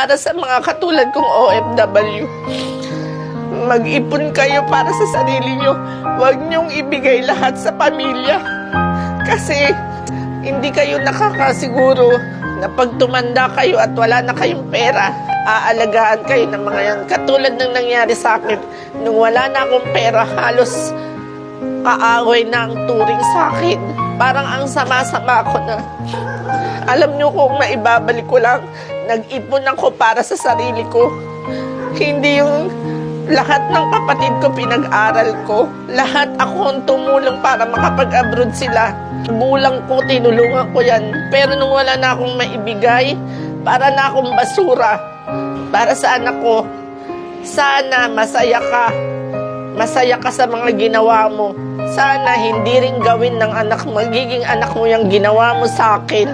para sa mga katulad kong OFW. Mag-ipon kayo para sa sarili nyo. Huwag nyong ibigay lahat sa pamilya. Kasi hindi kayo nakakasiguro na pag tumanda kayo at wala na kayong pera, aalagaan kayo ng mga yan. Katulad ng nangyari sa akin, nung wala na akong pera, halos kaaway na ang turing sa akin. Parang ang sama-sama ko na. Alam niyo kung maibabalik ko lang, nag-ipon ako para sa sarili ko. Hindi yung lahat ng kapatid ko pinag-aral ko. Lahat ako ang tumulong para makapag-abroad sila. Gulang ko, tinulungan ko yan. Pero nung wala na akong maibigay, para na akong basura. Para sa anak ko, sana masaya ka. Masaya ka sa mga ginawa mo. Sana hindi rin gawin ng anak, magiging anak mo yung ginawa mo sa akin.